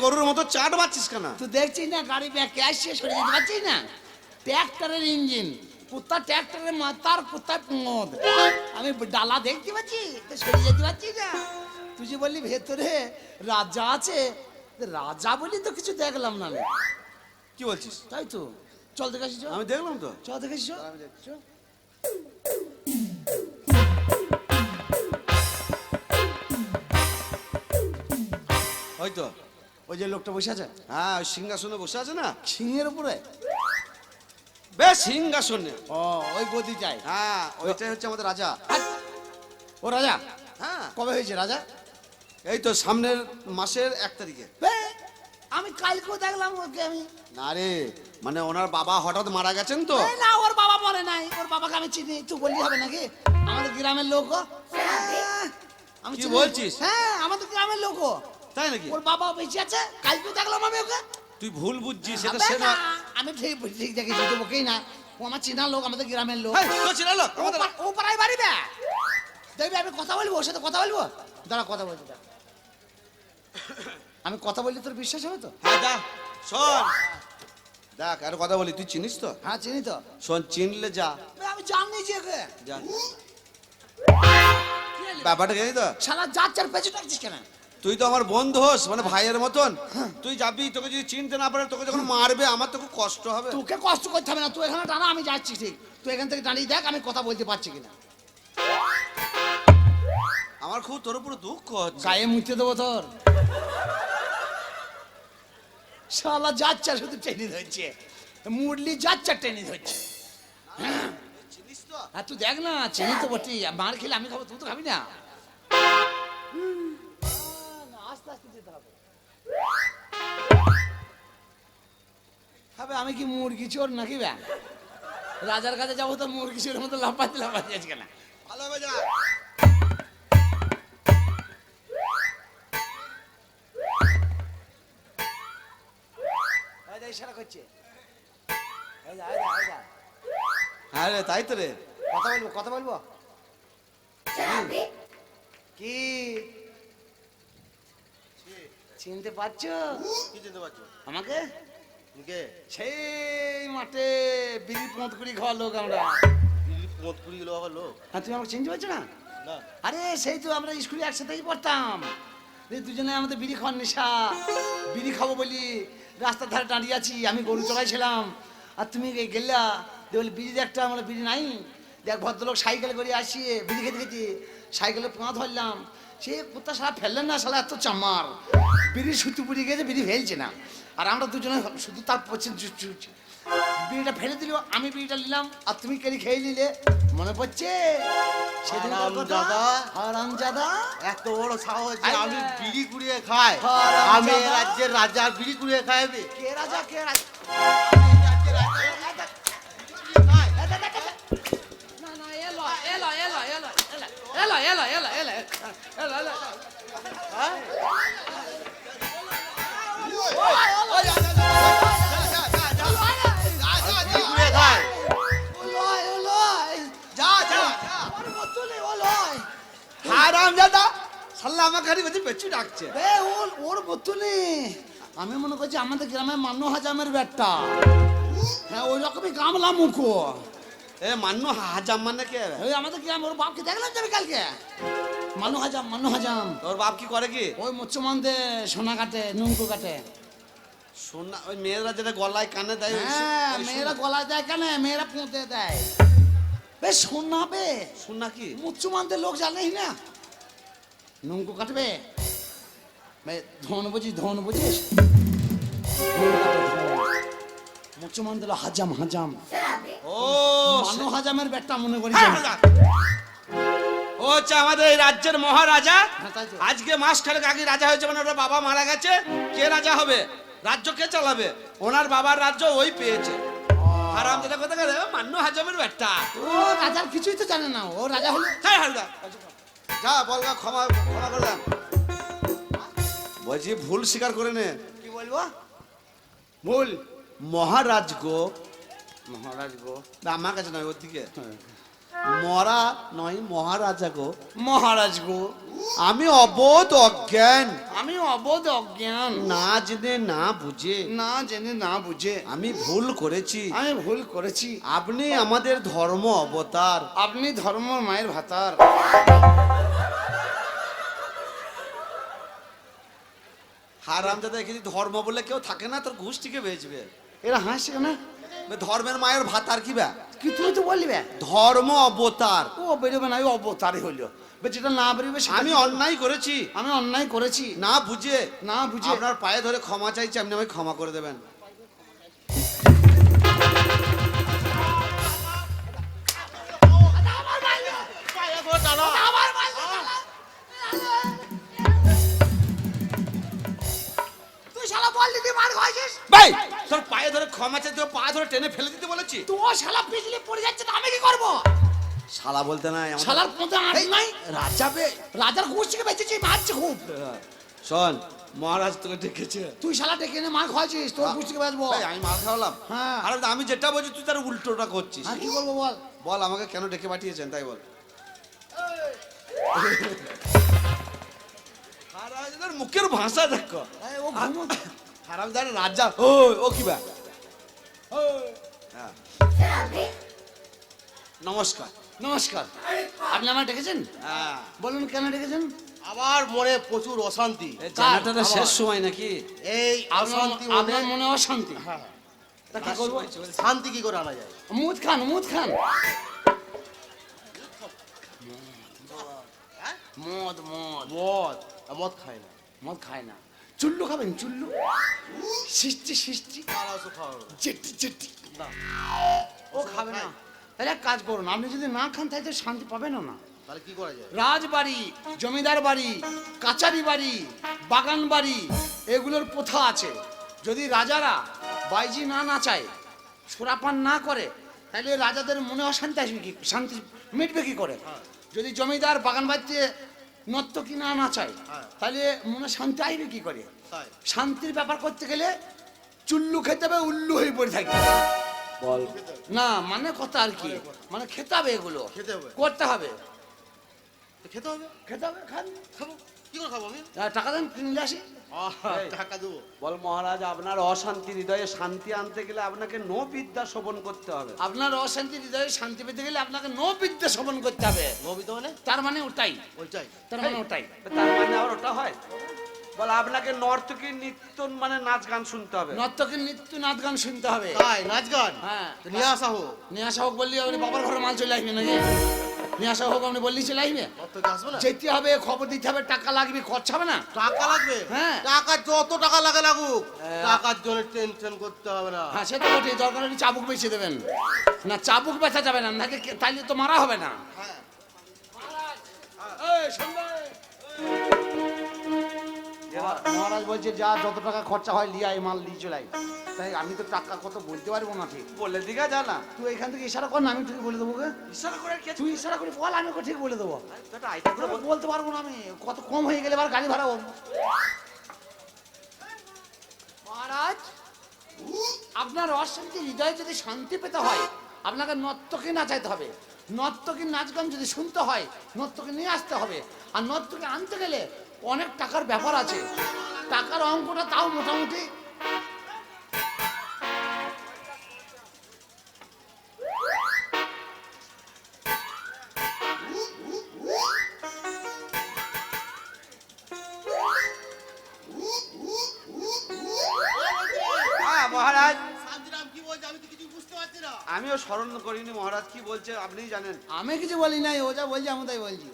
চাট মারছিস কেন? তুই দেখছিস না গাড়ি ব্যাকে আসছে সরে যেতে পারছিস না। ট্র্যাক্টরের ইঞ্জিন কুত্তা ট্র্যাক্টরের মাথার কুত্তার মদ। আমি ডালা দেখতে পাচ্ছি তো সরে যেতে পারছি না। তুই যে বললি ভেতরে রাজা আছে রাজা বলি তো কিছু দেখলাম না আমি। কি বলছিস? তাই তো। চল দেখে আসি চল। আমি দেখলাম তো। চল দেখে আসি চল। চল। হয়তো ওই যে লোকটা বসে আছে? হ্যাঁ ওই সিংহাসনে বসে আছে না? সিংহের উপরে? বেশ সিংহাসনে। ও ওই গদি চাই হ্যাঁ ওইটাই হচ্ছে আমাদের রাজা। ও রাজা? হ্যাঁ। কবে হয়েছে রাজা? এই তো সামনের মাসের এক তারিখে। আমি কালকেও দেখলাম ওকে আমি। না রে মানে ওনার বাবা হঠাৎ মারা গেছেন তো? না ওর বাবা মরে নাই। ওর বাবাকে আমি চিনি তুই বললি হবে নাকি? আমাদের গ্রামের লোক ও। হ্যাঁ, আমি কি বলছিস? হ্যাঁ আমাদের গ্রামের লোক। তাই নাকি? ওর বাবা বেঁচে আছে? কালকেও দেখলাম আমি ওকে। তুই ভুল বুঝছিস সেটা সে না, না আমি ঠিক ঠিক দেখেছি তো ওকেই না ও আমার চেনা লোক আমাদের গ্রামের লোক। তো ছিল লোক, ও পাড়ায় বাড়ি বে। দেখবি আমি কথা বলব ওর সাথে কথা বলব? দাঁড়া কথা দাঁড়া। আমি কথা বললে তোর বিশ্বাস হবে তো? হ্যাঁ যা শোন। দেখ আর কথা বলি তুই চিনিস তো? হ্যাঁ চিনি তো। শোন চিনলে যা। আমি জানি। যে যা ব্যাপারটা জানি তো? শালা যাচ্ছার পেছনে ডাকছিস কেন? তুই তো আমার বন্ধু হোস মানে ভাইয়ের মতন। তুই যাবি তোকে যদি চিনতে না পারে তোকে যখন মারবে আমার তো খুব কষ্ট হবে। তোকে কষ্ট করতে হবে না তুই এখানে টানা আমি যাচ্ছি ঠিক। তুই এখান থেকে দাঁড়িয়ে দেখ আমি কথা বলতে পারছি কিনা। আমার খুব তোর উপর দুঃখ হচ্ছে। গায়ে মুছতে দেবো তোর। শালা যাচ্ছে শুধু টেনে ধরছে। মুরলি যাচ্ছে টেনে ধরছে। তো? তুই দেখ না চিনি তো বটি মার খেলে আমি খাব তুই তো খাবি না। হবে আমি কি মুরগি চোর নাকি ব্যাং রাজার কাছে যাব তো মুরগি চোরের মতো লাফাতে লাফাতে আজকে না। ভালো হবে যা। ইশারা করছে। হ্যাঁ রে তাই তো রে। কথা বলব কথা বলব? কি? চিনতে পারছ? কি চিনতে পারছ? আমাকে? কে? সেই মাঠে বিড়ি পথ করি খাওয়া লোক আমরা। দিল্লি পথ পুরি লোক? হ্যাঁ তুমি আমাকে চিনতে পারছ না? আরে সেই তো আমরা স্কুলে একসাথেই পড়তাম। দুজনে আমাদের বিড়ি খাওয়ার নেশা। বিড়ি খাব বলি রাস্তার ধারে দাঁড়িয়ে আছি আমি গরু চড়াইছিলাম আর তুমি গেলা দিয়ে বলি বিড়ি দে একটা আমরা বিড়ি নাই। দেখ ভদ্রলোক সাইকেল করে আসিয়ে বিড়ি খেতে খেতে সাইকেলে পোঁয়া ধরলাম। সে কোথা সারা ফেললেন না সারা এত চামার। বিড়ি সুতু পুড়িয়ে গেছে বিড়ি ফেলছে না। আর আমরা দুজনে শুধু তার পছন্দ বিড়িটা ফেলে দিল আমি বিড়িটা নিলাম আর তুমি কেড়ে খেয়ে নিলে। মনে পড়ছে? এত বড় সাহস আমি বিড়ি কুড়িয়ে খাই। আমি রাজ্যের রাজা বিড়ি কুড়িয়ে খাইবে? কে রাজা কে রাজা? পেছু ডাকছে। বে ওর ওর বোতলে আমি মনে করছি আমাদের গ্রামে মান্য হাজামের ব্যাটটা হ্যাঁ ওই রকমই গামলা মুখো এ মান্য হাজাম মানে কে ওই আমাদের গ্রামে ওর বাপকে দেখলাম যাবে কালকে? মানু হাজাম মানু হাজাম। তোর বাপ কি করে কি? ওই মুচ্ছমানদে সোনা কাটে নুঙ্কু কাটে। সোনা ওই মেয়েরা যেটা গলায় কানে দেয় হ্যাঁ মেয়েরা গলায় দেয় কেন মেয়েরা পুঁতে দেয়। বে সোনা বে। সোনা কি? মুচ্ছমানদের লোক জানেই না। নুঙ্কু কাটবে? ধন বুঝিস? ধন বুঝিস মুচ্ছমান দিল হাজাম হাজাম। ও মানু হাজামের ব্যাটটা মনে করি হ্যাঁ, ও হচ্ছে আমাদের এই রাজ্যের মহারাজা। হ্যাঁ। আজকে মাস খানেক আগে রাজা হয়েছে মানে ওর বাবা মারা গেছে। কে রাজা হবে? রাজ্য কে চালাবে? ওনার বাবার রাজ্য ওই পেয়েছে। হারাম যেটা কথা গেলে মান্য হাজামের ব্যাটটা ও রাজার কিছুই তো জানে না। ও রাজা হলো তাই হালদা যা বলগা ক্ষমা ক্ষমা করে দেন। বলছি ভুল স্বীকার করে নে। কি বলব? ভুল। মহারাজ গো। মহারাজ গো। আমার কাছে নয় ওর দিকে মরা নয় মহারাজা গো। মহারাজ গো। আমি অবোধ অজ্ঞান। আমি অবোধ অজ্ঞান। না জেনে না বুঝে। না জেনে না বুঝে। আমি ভুল করেছি। আমি ভুল করেছি। আপনি আমাদের ধর্ম অবতার। আপনি ধর্ম মায়ের ভাতার। হারাম দাদা এখানে ধর্ম বলে কেউ থাকে না তোর ঘুষ টিকে বেচবে। এরা হাসছে কেন? বে ধর্মের মায়ের ভাত আর কি ব্যা কি তুমি তো বললি বে? ধর্ম অবতার। ও বেরোবে না ওই অবতারই হইল। যেটা না বেরোবে আমি অন্যায় করেছি। আমি অন্যায় করেছি। না বুঝে। না বুঝে। আপনার পায়ে ধরে ক্ষমা চাইছি আপনি আমাকে ক্ষমা করে দেবেন। ভাই! তোর পায়ে ধরে ক্ষমা চাইতে হবে, পা ধরে টেনে ফেলে দিতে বলেছি। তুই শালা পিছলে পড়ে যাচ্ছে তো আমি কি করব? শালা বলতে নাই শালার মধ্যে আট নাই। রাজা বে রাজার ঘুষ থেকে বেঁচেছি মারছে খুব। শোন মহারাজ তোকে ডেকেছে। তুই শালা ডেকে এনে মার খাইছিস তোর ঘুষ থেকে বাঁচবো। আমি মার খাওয়ালাম। হ্যাঁ। আর আমি যেটা বলছি তুই তার উল্টোটা করছিস। হ্যাঁ কি বলব বল? বল আমাকে কেন ডেকে পাঠিয়েছেন তাই বল। মুখের ভাষা দেখো। ঘুমো হারামজাদার রাজা ও ও কি বা হ্যাঁ। নমস্কার। নমস্কার। আপনি আমার ডেকেছেন? হ্যাঁ। বলুন কেন ডেকেছেন? আমার মনে প্রচুর অশান্তি। এই জানাটাটা শেষ সময় নাকি? এই অশান্তি আপনার মনে অশান্তি? তা কি করব? শান্তি কি করে আনা যায়? মুদ খান মুদ খান। মদ। মদ মদ। মদ খায় না। মদ খায় না। চুল্লু খাবেন চুল্লু? হবে না। চেট্টি চেট্টি ও খাবে না। তাহলে এক কাজ করুন আপনি যদি না খান তাহলে তো শান্তি পাবেন না। তাহলে কি করা যায়? রাজবাড়ি জমিদার বাড়ি কাচারি বাড়ি বাগান বাড়ি এগুলোর প্রথা আছে। যদি রাজারা বাইজি না নাচায় সুরাপান না করে তাহলে রাজাদের মনে অশান্তি আসবে কি? শান্তি মিটবে কি করে? যদি জমিদার বাগান বাড়িতে নর্তকী না নাচায় হ্যাঁ। তাহলে মনে শান্তি আসবে কি করে? শান্তির ব্যাপার করতে গেলে চুল্লু খেতে হবে উল্লু হয়ে পড়ে থাকে বল। না মানে কথা আর কি? মানে খেতে হবে এগুলো। খেতে হবে। করতে হবে। খেতে হবে। খেতে হবে খান খাব। কি করে খাব আমি টাকা দেন কিনলে আসি? টাকা দেবো। বল মহারাজ আপনার অশান্তি হৃদয়ে শান্তি আনতে গেলে আপনাকে নো বিদ্যা শোভন করতে হবে। আপনার অশান্তি হৃদয়ে শান্তি পেতে গেলে আপনাকে নো বিদ্যা শ্রবণ করতে হবে। মানে? তার মানে ওটাই। ওইটাই। তার মানে ওটাই। তার মানে আবার ওটা হয়। বল আপনাকে নর্তকী নিত্য মানে নাচ গান শুনতে হবে। নর্তকীর নিত্য নাচ গান শুনতে হবে। তাই নাচ গান? হ্যাঁ। নিয়ে আসা হোক। নিয়ে আসা হোক বললি আপনি বাবার ঘরে মাল চলে আসবে নাকি? নিয়ে আসা হোক আপনি বললি যেতে হবে খবর দিতে হবে টাকা লাগবে খরচা হবে না টাকা লাগবে হ্যাঁ। টাকা যত টাকা লাগে লাগুক হ্যাঁ। টাকার জন্য টেনশন করতে হবে না হ্যাঁ সে তো বটে দরকার হলে চাবুক বেছে দেবেন না চাবুক বেচা যাবে না নাকি তাইলে তো মারা হবে না হ্যাঁ। মহারাজ বলছে যা যত টাকা খরচা হয় লিয়াই মাল নিয়ে চলে আয়। তাই আমি তো টাকা কত বলতে পারব না ঠিক। বলে দিঘা জানা তুই এখান থেকে ইশারা কর না আমি ঠিক বলে দেবো গে। ইশারা করে কে তুই ইশারা করে বল আমি ওকে ঠিক বলে দেবো। বলতে পারব না আমি। কত কম হয়ে গেলে আবার গাড়ি ভাড়া হোক মহারাজ আপনার অশান্তি হৃদয়ে যদি শান্তি পেতে হয় আপনাকে নর্তকী নাচাইতে হবে। নর্তকীর নাচ গান যদি শুনতে হয় নর্তকী নিয়ে আসতে হবে। আর নর্তকে আনতে গেলে অনেক টাকার ব্যাপার আছে। টাকার অঙ্কটা তাও মোটামুটি স্মরণ করিনি মহারাজ, কি বলছে আপনি জানেন। আমি কিছু বলি নাই, ও যা বলছি, আমি তাই বলছি।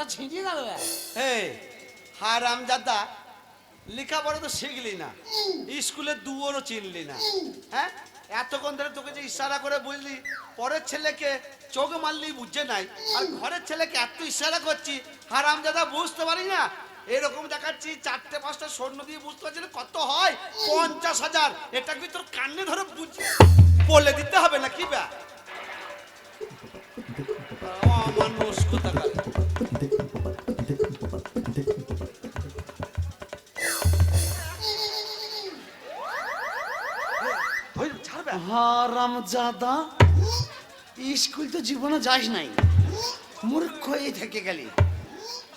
কানটা ছিঁড়িয়ে গেল এই হারাম দাদা লেখাপড়া তো শিখলি না। স্কুলে দুয়ারও চিনলি না। হ্যাঁ? এতক্ষণ ধরে তোকে যে ইশারা করে বুঝলি পরের ছেলেকে চোখ মারলি বুঝছে নাই, আর ঘরের ছেলেকে এত ইশারা করছি হারাম দাদা বুঝতে পারি না। এরকম দেখাচ্ছি, চারটে, পাঁচটা স্বর্ণ দিয়ে বুঝতে পারছি না কত হয়। পঞ্চাশ হাজার, এটা কি তোর কান্নে ধরে বুঝ বলে দিতে হবে না কি ব্যা স্কুল তো জীবনে যাস নাই। মূর্খ হয়ে থেকে গেলি।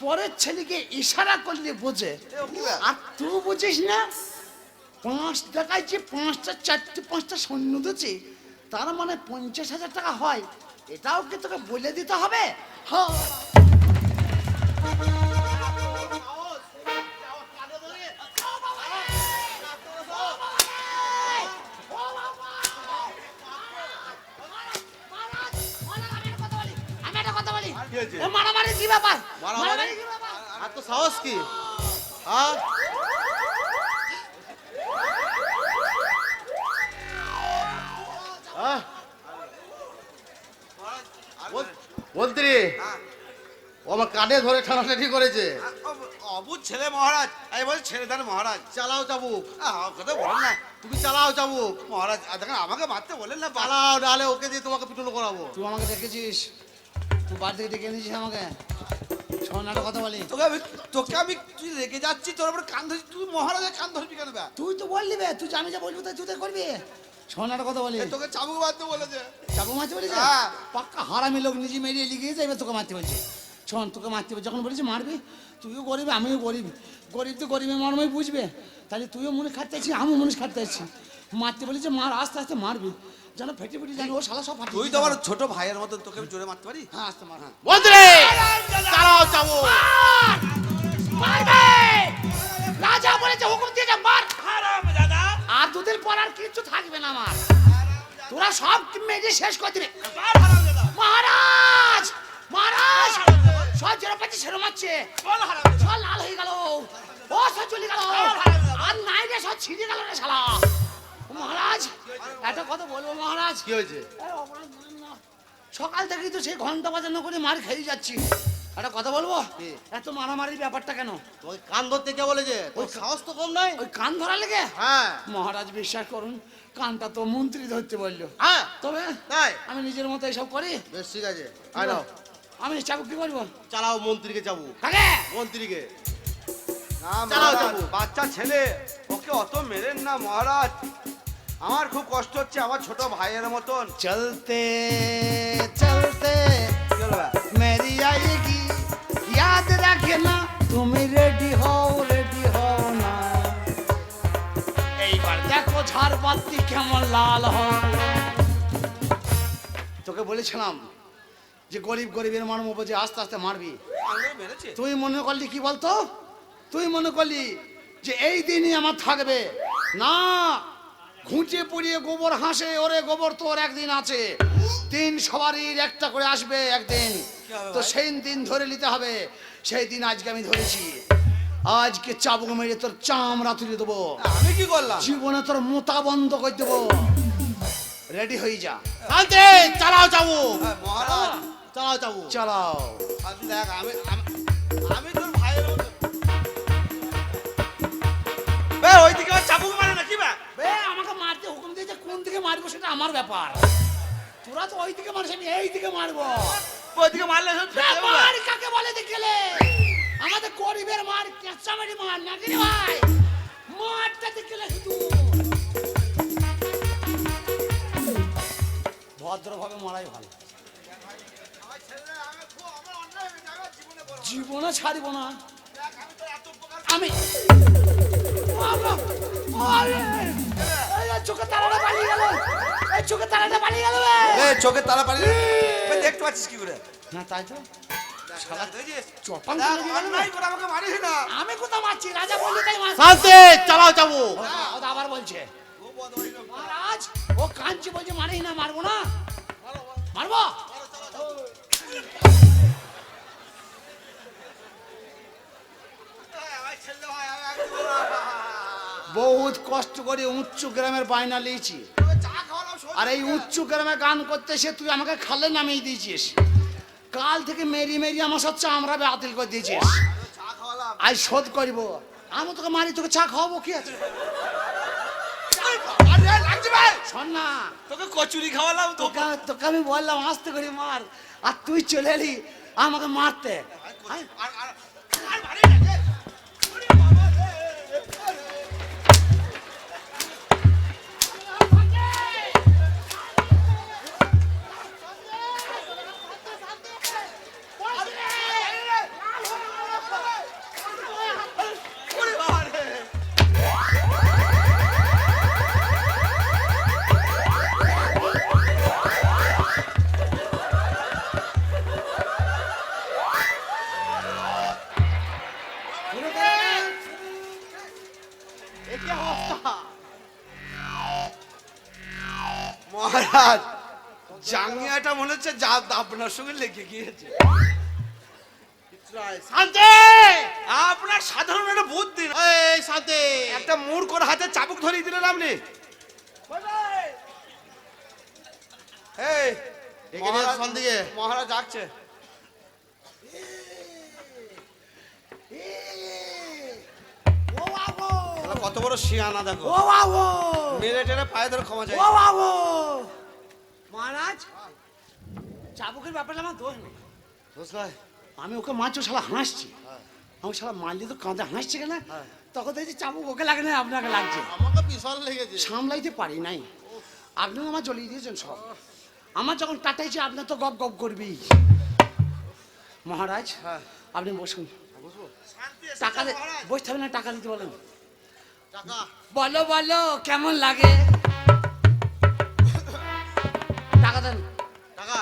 পরের ছেলেকে ইশারা করলে বোঝে? আর তুই বুঝিস না, পাঁচ টাকায় যে পাঁচটা, চারটে, পাঁচটা সৈন্য দিচ্ছে তার মানে পঞ্চাশ হাজার টাকা হয়। এটাও কি তোকে বলে দিতে হবে? মারামারি কি ব্যাপার? মারামারি? কি ব্যাপার? আর তো সাহস কি? হ্যাঁ? মন্ত্রী ও আমার কানে ধরে ঠানাঠানি করেছে। অবুধ ছেলে মহারাজ আমি বলছি ছেলে দেন মহারাজ। চালাও চাবুক। কথা বলেন না। তুমি চালাও চাবুক। মহারাজ দেখেন আমাকে মারতে বলেন না। বালা চালাও নাহলে ওকে দিয়ে তোমাকে পিটুনো করাবো। তুই আমাকে দেখেছিস তুই বাড়ি থেকে ডেকে এনেছিস আমাকে? ছনাটা কথা বলি। তোকে আমি তোকে আমি তুই রেগে যাচ্ছি তোর উপরে কান ধরছি। তুই মহারাজের কান ধরবি কেন তুই তো বললি বে তুই আমি যা বলব তাই তুই তাই করবি? কথা বলি তোকে চাবুক মারতে বলেছে। চাবু মারতে বলেছে? হ্যাঁ। পাক্কা হারামি লোক নিজে মেরিয়ে তোকে মারতে বলছে। শোন তোকে মারতে বলছে। যখন বলেছে মারবি তুইও গরিব আমিও গরিব। গরিব তো গরিবের মর্মই বুঝবে। তাহলে তুইও মনে খাটতে আছিস আমিও মনে খাটতে আছি। মারতে বলেছে মার আস্তে আস্তে মারবি। যেন ফেটে ফেটে জানি ও শালা সব তুই তো আমার ছোট ভাইয়ের মতন তোকে আমি জোরে মারতে পারি? হ্যাঁ আস্তে মার হ্যাঁ। চাবুক মারবে! রাজা বলেছে হুকুম দুদিন পর আর কিছু থাকবে না আমার। তোরা সব মেরে শেষ করে দিবে। মহারাজ! মহারাজ! সব যেরকম পাচ্ছে সেরকম মারছে। সব লাল হয়ে গেল। ও সব চলে গেল। আর নাই রে সব ছিঁড়ে গেল রে শালা। মহারাজ একটা কথা বলব মহারাজ? কি হয়েছে। সকাল থেকে তো সেই ঘণ্টা বাজানো করে মার খেয়ে যাচ্ছি। একটা কথা বলব? এত মারামারির ব্যাপারটা কেন? তোমাকে কান ধরতে কে বলেছে? তোর সাহস তো কম নাই? ওই কান ধরা লেগে? হ্যাঁ। মহারাজ বিশ্বাস করুন কানটা তো মন্ত্রী ধরতে বলল। হ্যাঁ। তবে তাই? আমি নিজের মতো এসব করি? বেশ ঠিক আছে। আয় নাও। আমি চাবুক কি করব? চালাও মন্ত্রীকে যাব কাকে? মন্ত্রীকে। না চালাও, মহারাজ, বাচ্চা ছেলে ওকে অত মেরেন না মহারাজ। আমার খুব কষ্ট হচ্ছে আমার ছোট ভাইয়ের মতন। চলতে চলতে লাল হয়। তোকে বলেছিলাম যে গরিব গরিবের মর্ম বোঝে আস্তে আস্তে মারবি। তুই মনে করলি কি বলতো? তুই মনে করলি যে এই দিনই আমার থাকবে। না ঘুঁচে পুড়িয়ে গোবর হাসে ওরে গোবর তোর একদিন আছে। দিন সবারই একটা করে আসবে একদিন। তো সেই দিন ধরে নিতে হবে। সেই দিন আজকে আমি ধরেছি। আজকে চাবুক মেরে তোর চামড়া তুলে দেবো। আমি কি করলাম? জীবনে তোর মোতা বন্ধ করে দেবো। রেডি হয়ে যা। শান্তি চালাও যাব হ্যাঁ, মহারাজ। চালাও যাব চালাও। দেখ আমি আমি- তোর ভাইয়ের বে ওইদিকে চাবুক মারে না কি বে আমাকে মারতে হুকুম দিয়েছে কোন দিকে মারবো সেটা আমার ব্যাপার। তোরা তো ওই দিকে মারছিস আমি এই দিকে মারবো। ওইদিকে মারলে কাকে বলে দেখলে? আমাদের গরিবের মার কেঁচামারি মার নাকি রে ভাই মারটা দেখলে শুধু। ভদ্রভাবে মারাই ভালো। জীবনে ছাড়বো না। আমি চোখের তারাটা পালিয়ে গেল। চোখের তারাটা পালিয়ে গেল চোখে তারা পারি দেখতে পাচ্ছিস কি করে? না তাই তো। শালা দেখছিস চপাং দেখ, করে দিয়ে গেল অন্যায় করে আমাকে মারিস না। আমি কোথাও মারছি? রাজা বলল তাই শান্তি চালাও যাব আবার বলছে খুব বদমাইশ লোক। মহারাজ ও কাঞ্চি বলছে মারিস না মারবো না। মারবো? বহুত কষ্ট করে উচ্চ গ্রামের বায়না লিয়েছি। আর এই উচ্চ গ্রামে গান করতে সে তুই আমাকে খালে নামিয়ে দিয়েছিস। কাল থেকে মেরি মেরি আমার সব চামড়া বাতিল করে দিয়েছিস। আজ শোধ করিব। আমি তোকে মারি তোকে চা খাওয়াবো কি আছে? শোন না। তোকে কচুরি খাওয়ালাম তোকে তোকে আমি বললাম আস্তে করে মার। আর তুই চলে এলি আমাকে মারতে? আর মহারাজ জাঙ্গিয়াটা মনে হচ্ছে যা আপনার সঙ্গে লেগে গিয়েছে। আপনার সাধারণ একটা বুদ্ধি। এই শান্তি! একটা মুড় করে হাতে চাবুক ধরিয়ে দিলেন আপনি। এই মহারাজ- শান্তি মহারাজ যাচ্ছে কত বড় শিয়ানা দেখো। ও বাবু মেরে টেনে পায়ে ধরে ক্ষমা চাই। ও বাবু মহারাজ চাবুকের ব্যাপারে আমার দোষ নেই। আমি ওকে মারছি ও শালা হাসছি। আমি শালা মারলি তো কাঁদে হাসছে কেন? তখন দেখছি চাবুক ওকে লাগে না আপনাকে লাগছে। আমাকে বিশাল লেগেছে। সামলাইতে পারি নাই। আপনিও আমার জ্বলিয়ে দিয়েছেন সব। আমার যখন কাটাইছে আপনার তো গপ গপ করবি। মহারাজ আপনি বসুন। টাকা বসতে হবে না টাকা দিতে বলেন। বলো বলো কেমন লাগে? টাকা দেন। টাকা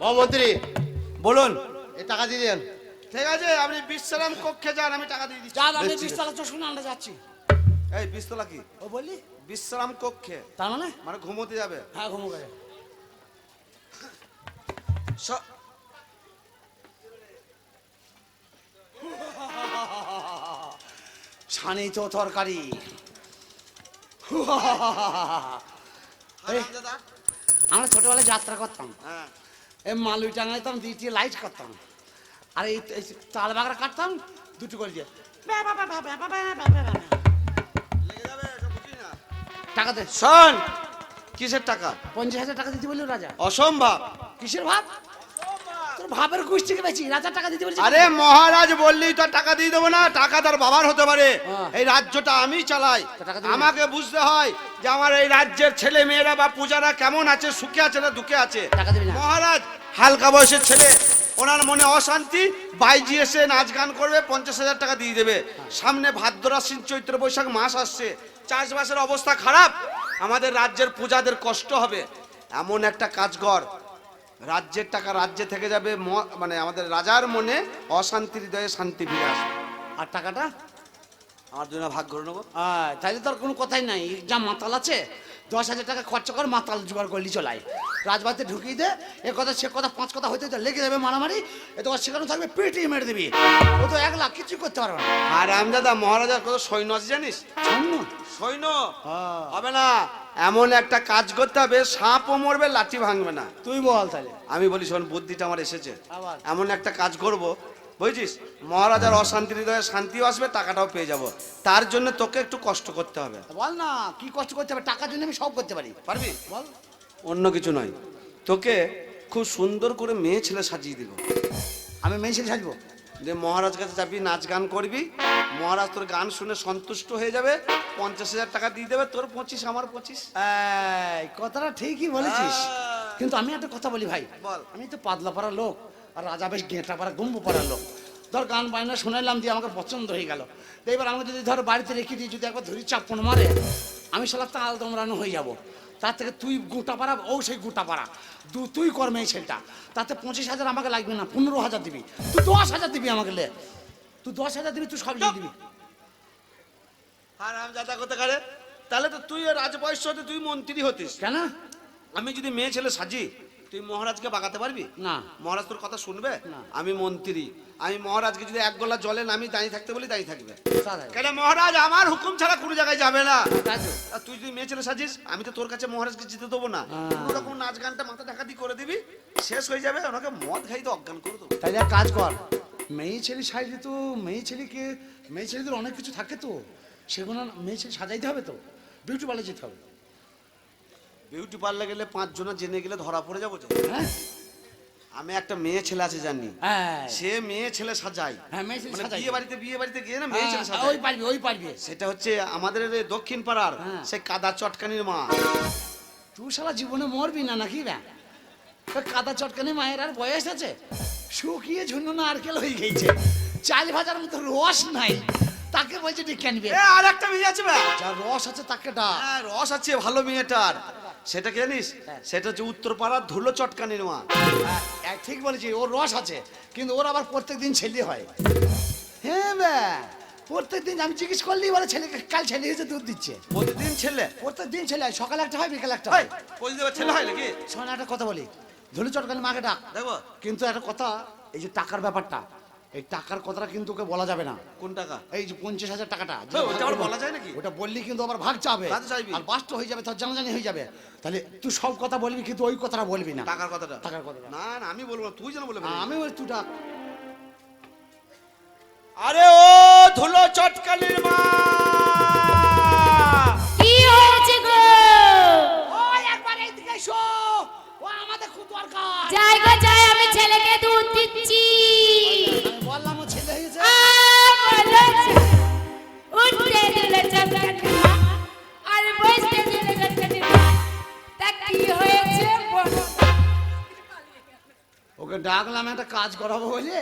ও মন্ত্রী বলুন। এই টাকা দিয়ে দেন। ঠিক আছে আপনি বিশ্রাম কক্ষে যান আমি টাকা দিয়ে দিচ্ছি। যান আপনি দিচ্ছি। বিশতলা চশুন আমরা যাচ্ছি। এই বিস্তলা কি? ও বললি? বিশ্রাম কক্ষে। তার মানে? মানে ঘুমোতে যাবে। হ্যাঁ ঘুমো গেছে স- ছানি তো তরকারি আমরা ছোটবেলায় যাত্রা করতাম। এই মালুই টাঙাইতাম দিয়ে লাইট করতাম। আর এই চাল বাগড়া কাটতাম দুটো করে দিয়ে। টাকা দে। শোন কিসের টাকা? পঞ্চাশ হাজার টাকা দিতে বলল রাজা। অসম্ভব। কিসের ভাব? তোর ভাবের গোষ্ঠীকে বেশি রাজা টাকা দিতে বলছি আরে মহারাজ বললেই তো টাকা দিয়ে দেবো না টাকা তার বাবার হতে পারে। হ্যাঁ। এই রাজ্যটা আমি চালাই? আমাকে বুঝতে হয় যে আমার এই রাজ্যের ছেলে মেয়েরা বা পূজারা কেমন আছে সুখে আছে না দুঃখে আছে? মহারাজ হালকা বয়সের ছেলে ওনার মনে অশান্তি। বাইজি এসে নাচ গান করবে পঞ্চাশ হাজার টাকা দিয়ে দেবে। সামনে ভাদ্র আশ্বিন চৈত্র বৈশাখ মাস আসছে। চাষবাসের অবস্থা খারাপ। আমাদের রাজ্যের পূজাদের কষ্ট হবে। এমন একটা কাজ কর। রাজ্যের টাকা রাজ্যে থেকে যাবে ম- মানে আমাদের রাজার মনে অশান্তির হৃদয়ে শান্তি ফিরে আসবে। আর টাকাটা? আমার জন্য ভাগ করে নেব। তাইলে তো আর কোনো কথাই নাই। যা মাতাল আছে দশ হাজার টাকা খরচা কর মাতাল জোগাড় করলি চলাই রাজবাড়িতে ঢুকিয়ে দে এ কথা সে কথা পাঁচ কথা হইতে হইতে লেগে যাবে মারামারি এ তো সেখানে থাকবে পেটিয়ে মেরে দিবি। ও তো এক লাখ কিছু করতে পারবে না। আর আমদাদা মহারাজার কত সৈন্য আছে জানিস? না। সৈন্য? হ্যাঁ। হবে না এমন একটা কাজ করতে হবে সাপও মরবে লাঠি ভাঙবে না। তুই বল তাহলে। আমি বলি শোন বুদ্ধিটা আমার এসেছে? এমন একটা কাজ করব বুঝছিস? মহারাজার অশান্তির হৃদয়ে শান্তিও আসবে টাকাটাও পেয়ে যাব। তার জন্য তোকে একটু কষ্ট করতে হবে। বল না কি কষ্ট করতে হবে? টাকার জন্য আমি সব করতে পারি। পারবি? বল। অন্য কিছু নয়। তোকে খুব সুন্দর করে মেয়ে ছেলে সাজিয়ে দিব। আমি মেয়ে ছেলে সাজবো? যে মহারাজ কাছে যাবি নাচ গান করবি মহারাজ তোর গান শুনে সন্তুষ্ট হয়ে যাবে পঞ্চাশ হাজার টাকা দিয়ে দেবে তোর পঁচিশ আমার পঁচিশ। এই কথাটা ঠিকই বলেছিস। কিন্তু আমি একটা কথা বলি ভাই। বল। আমি তো পাতলা পাড়ার লোক। আর রাজা বেশ গেঁটা পাড়া গম্বু পাড়ার লোক। ধর গান বায়না শোনাইলাম দিয়ে আমাকে পছন্দ হয়ে গেল। তো এবার আমাকে যদি ধর বাড়িতে রেখে দিই যদি একবার ধরি চাপন মারে আমি সালা তাল দমরানো হয়ে যাব। তার থেকে তুই গোটা পাড়া ও সেই গোটা পাড়া। দু তুই কর মেয়ে ছেলেটা। তাতে পঁচিশ হাজার আমাকে লাগবে না পনেরো হাজার দিবি। তুই দশ হাজার দিবি আমাকে লে। তুই দশ হাজার দিবি তুই সব দিয়ে দিবি। আর আমি যাতা করতে পারে তাহলে তো তুই রাজবয়স হতে তুই মন্ত্রী হতিস। কেন? আমি যদি মেয়ে ছেলে সাজি তুই মহারাজকে বাগাতে পারবি? না। মহারাজ তোর কথা শুনবে? আমি মন্ত্রী। আমি মহারাজকে যদি এক গোলা জলে নামি দাঁড়িয়ে থাকতে বলি দাঁড়িয়ে থাকবে। কেন মহারাজ আমার হুকুম ছাড়া কোনো জায়গায় যাবে না। তাই তো। তুই যদি মেয়ে ছেলে সাজিস আমি তো তোর কাছে মহারাজকে জিতে দেবো না। হ্যাঁ। কোনো রকম নাচ গানটা মাথা ঢাকাতি করে দিবি শেষ হয়ে যাবে ওনাকে মদ খাইতে অজ্ঞান করে দেবো। তাহলে এক কাজ কর। মেয়ে ছেলে সাইজে তো মেয়ে ছেলেকে মেয়ে ছেলেদের অনেক কিছু থাকে তো। সেগুলো মেয়ে ছেলে সাজাইতে হবে তো। বিউটি পার্লার যেতে হবে। বিউটি পার্লার গেলে পাঁচ জনা জেনে গেলে ধরা পড়ে যাব। হ্যাঁ। আমি একটা মেয়ে ছেলে আছে জানি হ্যাঁ। সে মেয়ে ছেলে সাজায়। হ্যাঁ, ছেলে মানে। বিয়ে বাড়িতে বিয়ে বাড়িতে গিয়ে না মেয়ে ছেলে হ্যাঁ, ওই পারবি ওই পারবি। সেটা হচ্ছে আমাদের দক্ষিণ পাড়ার। সে কাদা চটকানির মা। তুই শালা জীবনে মরবি না নাকি ওই কাদা চটকানি মায়ের আর বয়স আছে? শুকিয়ে ঝুনো নারকেল হয়ে গেছে। চাল ভাজার মতো রস নাই। তাকে বলছে ডেকে আনবে। আর একটা মেয়ে আছে যার রস আছে তাকে ডাক। হ্যাঁ, রস আছে ভালো মেয়েটার। সেটা কি জানিস? হ্যাঁ। সেটা হচ্ছে উত্তর পাড়ার ধুলো চটকানির মা হ্যাঁ, ঠিক বলেছি ওর রস আছে কিন্তু ওর আবার প্রত্যেক দিন ছেলে হয়। হ্যাঁ ব্যা প্রত্যেক দিন আমি জিজ্ঞেস করলেই বলে ছেলেকে কাল ছেলে হয়েছে দুধ দিচ্ছে। প্রতিদিন ছেলে? প্রত্যেক দিন ছেলে হয় সকালে একটা হয় বিকেলে একটা হয়। দেবার ছেলে হয় নাকি? শোন একটা কথা বলি। ধুলি চটকানি মাকে ডাক। দেখো। কিন্তু একটা কথা এই যে টাকার ব্যাপারটা এই টাকার কথাটা কিন্তু ওকে বলা যাবে না। কোন টাকা? এই যে পঞ্চাশ হাজার টাকাটা হ্যাঁ, ওটা আবার বলা যায় নাকি? ওটা বললি কিন্তু আবার ভাগ চাবে চাইবি। আর বাস্ট হয়ে যাবে তোর জানাজানি হয়ে যাবে। তাহলে তুই সব কথা বলবি কিন্তু ওই কথাটা বলবি না। টাকার কথাটা? টাকার কথাটা। না না আমি বলব তুই যেন বলে আমি ওই তুই ডাক। আরে ও ধুলো চটকানির মা কি হয়েছে গো? ওই একবার এইদিকে এসো। ও আমাদের খুব দরকার যাই গো যাই আমি ছেলেকে ডাকলাম একটা কাজ করাবো বলে।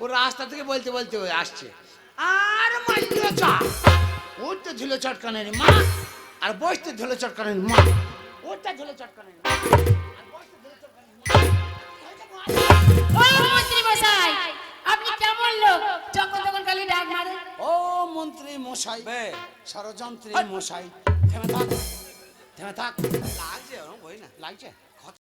ও রাস্তা থেকে বলতে বলতে ওই আসছে। আর মাইলে উঠতে ঝুলে চটকানের মা। আর বসতে ঝুলে চটকানের মা। উঠতে ঝুলে চটকানের আপনি কেমন লোক? যখন তখন খালি ডাক মারে। ও মন্ত্রী মশাই বে। ষড়যন্ত্রী মশাই। থেমে থাক। থেমে থাক। লাগছে বই না। লাগছে?